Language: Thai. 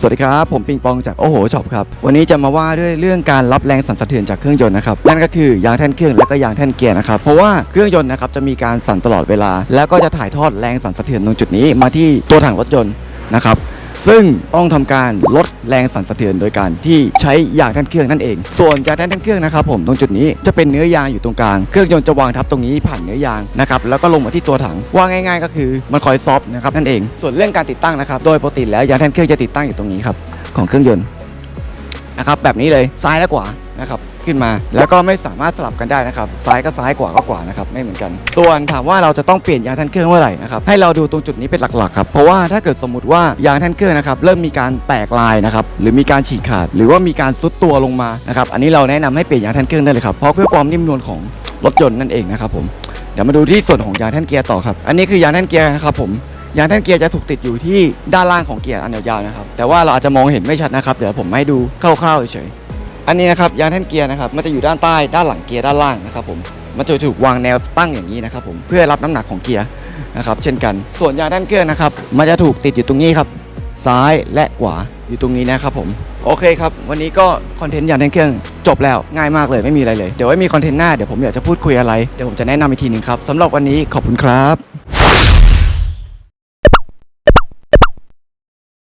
สวัสดีครับ ผมปิงปองจากโอ้โหช็อปครับ วันนี้จะมาว่าด้วยเรื่องการรับแรงสั่นสะเทือนจากเครื่องยนต์นะครับนั่นก็คือยางแท่นเครื่องและก็ยางแท่นเกียร์นะครับเพราะว่าเครื่องยนต์นะครับจะมีการสั่นตลอดเวลา แล้วก็จะถ่ายทอดแรงสั่นสะเทือนตรงจุดนี้มาที่ตัวถังรถยนต์นะครับ ซึ่งต้องทำการลดแรงสั่นสะเทือนโดยการที่ใช้ยางแท่นเครื่องนั่นเอง ส่วนยางแท่นเครื่องนะครับผมตรงจุดนี้จะเป็นเนื้อยางอยู่ตรงกลางเครื่องยนต์จะวางทับตรงนี้ผ่านเนื้อยางนะครับแล้วก็ลงมาที่ตัวถังว่าง่าย ๆ ก็คือมันคอยซอฟนะครับนั่นเอง ส่วนเรื่องการติดตั้งนะครับโดยปกติแล้วยางแท่นเครื่องจะติดตั้งอยู่ตรงนี้ครับของเครื่องยนต์นะครับแบบนี้เลยซ้ายและขวานะครับ ขึ้นมา แล้วก็ไม่สามารถสลับกันได้นะครับซ้ายก็ซ้ายขวาก็ขวานะครับไม่เหมือนกัน ส่วนถามว่าเราจะต้องเปลี่ยนยางท่นเครื่องเมื่อไหร่นะครับให้เราดูตรงจุดนี้เป็นหลักๆครับเพราะว่าถ้าเกิดสมมติว่ายางท่นเครื่องนะครับเริ่มมีการแตกลายนะครับหรือมีการฉีกขาด หรือว่ามีการซุดตัวลงมานะครับอันนี้เราแนะนำให้เปลี่ยนยางท่นเครื่องได้เลยครับเพราะเพื่อความนิ่มนวลของรถยนต์นั่นเองนะครับผมเดี๋ยวมาดูที่ส่วนของยางแท่นเกียร์ต่อครับ อันนี้คือยางแท่นเกียร์นะครับผมยางแท่นเกียร์จะถูกติดอยู่ที่ด้านล่างของเกียร์อันยาวๆนะครับ แต่ว่าเราอาจจะมองเห็นไม่ชัดนะครับ เดี๋ยวผมให้ดูคร่าวๆเฉย อันนี้นะครับยางแท่นเกียร์นะครับมันจะอยู่ด้านใต้ด้านหลังเกียร์ด้านล่างนะครับผมมันจะถูกวางแนวตั้งอย่างนี้นะครับผมเพื่อรับน้ำหนักของเกียร์นะครับเช่นกัน ส่วนยางแท่นเครื่อนะครับมันจะถูกติดอยู่ตรงนี้ครับ ซ้ายและขวาอยู่ตรงนี้นะครับผมโอเคครับ วันนี้ก็คอนเทนต์ยางแท่นเครื่องจบแล้วง่ายมากเลยไม่มีอะไรเลย เดี๋ยวไว้มีคอนเทนต์หน้าเดี๋ยวผมอยากจะพูดคุยอะไร เดี๋ยวผมจะแนะนำอีกทีหนึ่งครับสำหรับวันนี้ขอบคุณครับ